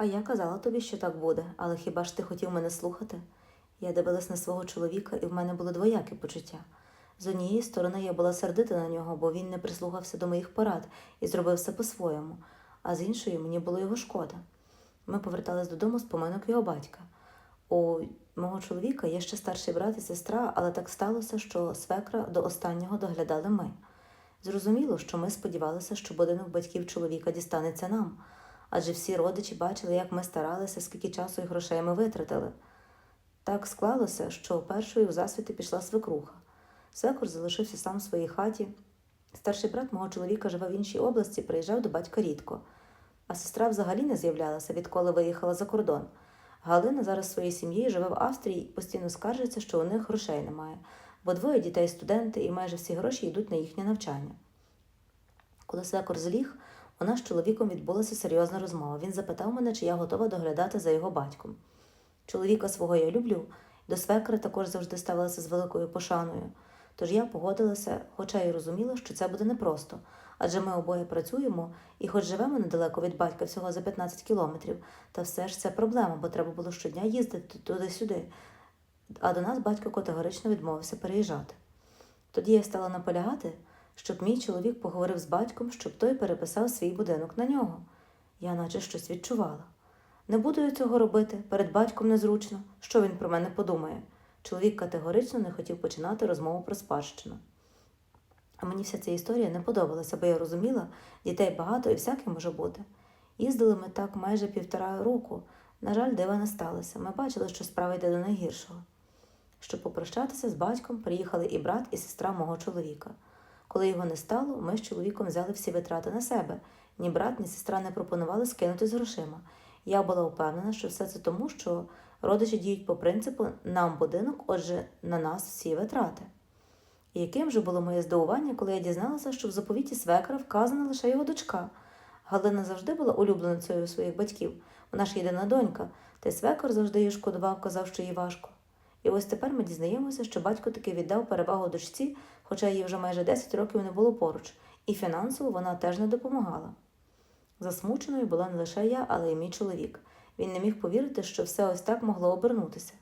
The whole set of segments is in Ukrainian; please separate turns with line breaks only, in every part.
А я казала тобі, що так буде, але хіба ж ти хотів мене слухати? Я дивилась на свого чоловіка, і в мене було двояке почуття. З однієї сторони я була сердита на нього, бо він не прислухався до моїх порад і зробив все по-своєму, а з іншої мені було його шкода. Ми повертались додому з поминок його батька. У мого чоловіка є ще старший брат і сестра, але так сталося, що свекра до останнього доглядали ми. Зрозуміло, що ми сподівалися, що будинок батьків чоловіка дістанеться нам, адже всі родичі бачили, як ми старалися, скільки часу і грошей ми витратили. Так склалося, що першою у засвіти пішла свекруха. Свекор залишився сам в своїй хаті. Старший брат мого чоловіка живе в іншій області, приїжджав до батька рідко. А сестра взагалі не з'являлася, відколи виїхала за кордон. Галина зараз своєю сім'єю живе в Австрії і постійно скаржиться, що у них грошей немає, бо двоє дітей студенти і майже всі гроші йдуть на їхнє навчання. Коли свекор зліг, у нас з чоловіком відбулася серйозна розмова. Він запитав мене, чи я готова доглядати за його батьком. Чоловіка свого я люблю, до свекри також завжди ставилася з великою пошаною. Тож я погодилася, хоча й розуміла, що це буде непросто, адже ми обоє працюємо і, хоч живемо недалеко від батька всього за 15 кілометрів, та все ж це проблема, бо треба було щодня їздити туди-сюди. А до нас батько категорично відмовився переїжджати. Тоді я стала наполягати, щоб мій чоловік поговорив з батьком, щоб той переписав свій будинок на нього. Я наче щось відчувала. Не буду я цього робити, перед батьком незручно. Що він про мене подумає? Чоловік категорично не хотів починати розмову про спадщину. А мені вся ця історія не подобалася, бо я розуміла, дітей багато і всяке може бути. Їздили ми так майже півтора року. На жаль, дива не сталося. Ми бачили, що справа йде до найгіршого. Щоб попрощатися з батьком, приїхали і брат, і сестра мого чоловіка. Коли його не стало, ми з чоловіком взяли всі витрати на себе. Ні брат, ні сестра не пропонували скинути з грошима. Я була впевнена, що все це тому, що родичі діють по принципу нам будинок, отже, на нас всі витрати. І яким же було моє здивування, коли я дізналася, що в заповіті свекра вказана лише його дочка. Галина завжди була улюбленицею своїх батьків, вона ж єдина донька, та й свекор завжди її шкодував, казав, що їй важко. І ось тепер ми дізнаємося, що батько таки віддав перевагу дочці, хоча їй вже майже 10 років не було поруч, і фінансово вона теж не допомагала. Засмученою була не лише я, але й мій чоловік. Він не міг повірити, що все ось так могло обернутися.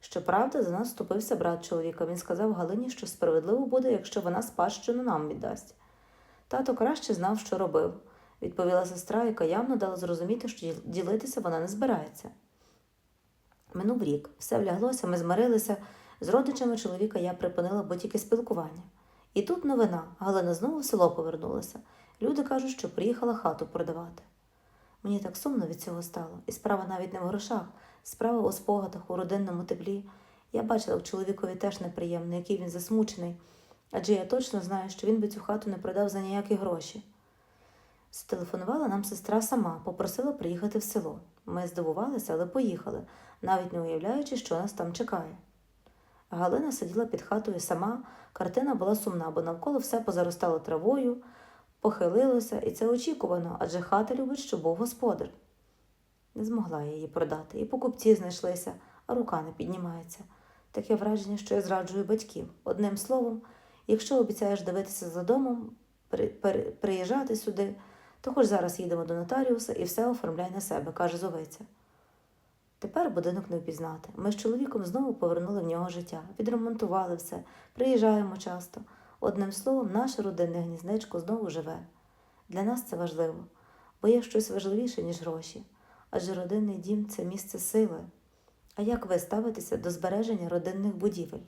Щоправда, за нас вступився брат чоловіка. Він сказав Галині, що справедливо буде, якщо вона спадщину нам віддасть. Тато краще знав, що робив, відповіла сестра, яка явно дала зрозуміти, що ділитися вона не збирається. Минув рік, все вляглося, ми змирилися. З родичами чоловіка я припинила будь-яке спілкування. І тут новина Галина знову в село повернулася. Люди кажуть, що приїхала хату продавати. Мені так сумно від цього стало, і справа навіть не в грошах, справа у спогадах, у родинному теплі. Я бачила, як чоловікові теж неприємно, який він засмучений, адже я точно знаю, що він би цю хату не продав за ніякі гроші. Зателефонувала нам сестра сама, попросила приїхати в село. Ми здивувалися, але поїхали, навіть не уявляючи, що нас там чекає. Галина сиділа під хатою сама, картина була сумна, бо навколо все позаростало травою, похилилося, і це очікувано, адже хата любить, щоб був господар. Не змогла я її продати, і покупці знайшлися, а рука не піднімається. Таке враження, що я зраджую батьків. Одним словом, якщо обіцяєш дивитися за домом, при, при, приїжджати сюди, хоч зараз їдемо до нотаріуса і все оформляй на себе, каже Зовиця. Тепер будинок не впізнати. Ми з чоловіком знову повернули в нього життя, відремонтували все, приїжджаємо часто. Одним словом, наше родинне гніздечко знову живе. Для нас це важливо, бо є щось важливіше, ніж гроші. Адже родинний дім це місце сили. А як ви ставитеся до збереження родинних будівель?